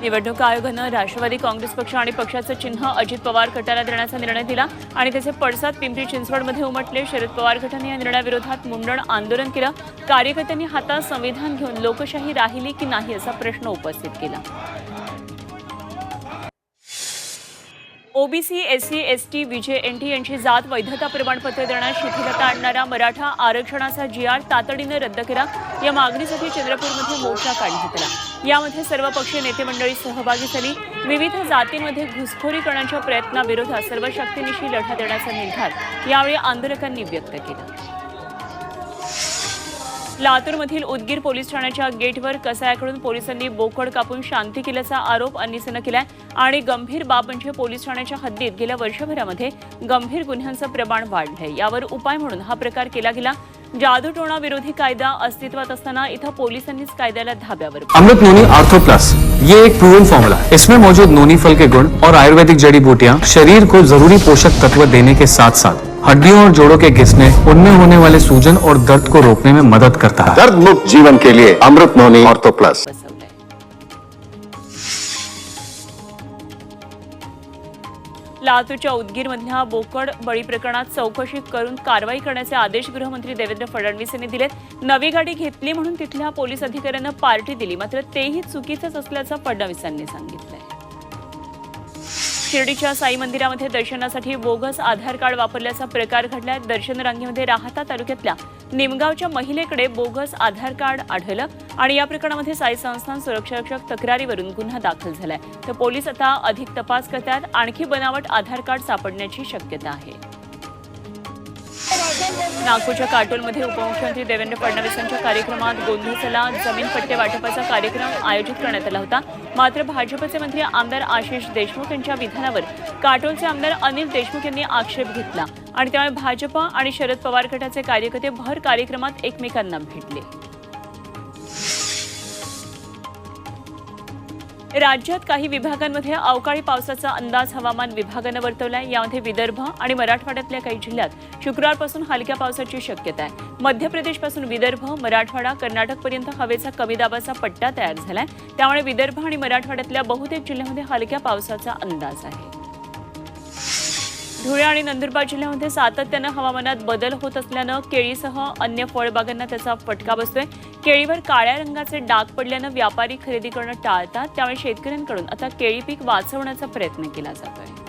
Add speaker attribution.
Speaker 1: निवडणूक आयोगानं राष्ट्रवादी काँग्रेस पक्ष आणि पक्षाचं चिन्ह अजित पवार गटाला देण्याचा निर्णय दिला आणि त्याचे पडसाद पिंपरी चिंचवडमध्ये उमटले. शरद पवार गटाने या निर्णयाविरोधात मुंडण आंदोलन केलं. कार्यकर्त्यांनी हातात संविधान घेऊन लोकशाही राहिली की नाही असा प्रश्न उपस्थित केला. OBC SC ST VJ NT यांची जात वैधता प्रमाणपत्र देण्यास शिथिलता आणणारा मराठा आरक्षणाचा जी आर तातडीनं रद्द करा या मागणीसाठी चंद्रपूरमध्ये मोर्चा काढण्यात आला यामध्ये सर्व पक्षीय नेते मंडळी सहभागी झाली. विविध जातींमध्ये घुसखोरी करण्याच्या प्रयत्नाविरोधात सर्व शक्तीनिशी लढा देण्याचा निर्धार यावेळी आंदोलकांनी व्यक्त केला. लातूरमधील उदगीर पोलीस ठाण्याच्या गेटवर कसायाकडून पोलिसांनी बोकड कापून शांती केल्याचा आरोप अनिसनं केलाय आणि गंभीर बाब म्हणजे पोलीस ठाण्याच्या हद्दीत गेल्या वर्षभरामध्ये गंभीर गुन्ह्यांचं प्रमाण वाढलंय. यावर उपाय म्हणून हा प्रकार केला गेला. जादूटोणा विरोधी कायदा अस्तित्वात असताना इथं पोलिसांनीच कायद्याला धाब्यावर
Speaker 2: अमृत नोनी आर्थो प्लस ये एक प्रूवन फॉर्मूला है। इसमें मौजूद नोनी फल के गुण और आयुर्वेदिक जड़ी बूटियाँ शरीर को जरूरी पोषक तत्व देने के साथ साथ हड्डियों और जोड़ों के घिसने उनमें होने वाले सूजन और दर्द को रोकने में मदद करता है।
Speaker 3: दर्द मुक्त जीवन के लिए अमृत नोनी ऑर्थो प्लस।
Speaker 1: बसवलंय लातूरच्या उदगीरमधल्या बोकड बळी प्रकरणात चौकशी करून कारवाई करण्याचे आदेश गृहमंत्री देवेंद्र फडणवीस यांनी दिलेत. नवी गाडी घेतली म्हणून तिथल्या पोलीस अधिकाऱ्यांना पार्टी दिली मात्र तेही चुकीचंच असल्याचं फडणवीसांनी सांगितलंय. शिर्डीच्या साई मंदिरामध्ये दर्शनासाठी बोगस आधार कार्ड वापरल्याचा प्रकार घडला दर्शन रांगेमध्ये राहता तालुक्यातल्या निमगावच्या महिलेकडे बोगस आधार कार्ड आढळलं आणि या प्रकरणामध्ये साई संस्थान सुरक्षारक्षक तक्रारीवरून गुन्हा दाखल झालाय. तर पोलीस आता अधिक तपास करतात. आणखी बनावट आधार कार्ड सापडण्याची शक्यता आहे. नागपूरच्या काटोलमध्ये उपमुख्यमंत्री देवेंद्र फडणवीस यांच्या कार्यक्रमात गोंधळला जमीन पट्टे वाटपाचा कार्यक्रम आयोजित करण्यात आला होता. मात्र भाजपचे मंत्री आमदार आशिष देशमुख यांच्या विधानावर काटोलचे आमदार अनिल देशमुख यांनी आक्षेप घेतला आणि त्यामुळे भाजप आणि शरद पवार गटाचे कार्यकर्ते भर कार्यक्रमात एकमेकांना भेटले. राज्यात काही विभागांमध्ये अवकाळी पावसाचा अंदाज हवामान विभागानं वर्तवलाय. यामध्ये विदर्भ आणि मराठवाड्यातल्या काही जिल्ह्यात शुक्रवारपासून हलक्या पावसाची शक्यता आहे. मध्य प्रदेशपासून विदर्भ मराठवाडा कर्नाटकपर्यंत हवेचा कमी दाबाचा पट्टा तयार झालाय. त्यामुळे विदर्भ आणि मराठवाड्यातल्या बहुतेक जिल्ह्यामध्ये हलक्या पावसाचा अंदाज आहे. धुळे आणि नंदुरबार जिल्ह्यामध्ये सातत्यानं हवामानात बदल होत असल्यानं केळीसह अन्य फळबागांना त्याचा फटका बसतोय. केळीवर काळ्या रंगाचे डाग पडल्यानं व्यापारी खरेदी करणं टाळतात. त्यामुळे शेतकऱ्यांकडून आता केळी पीक वाचवण्याचा प्रयत्न केला जातोय.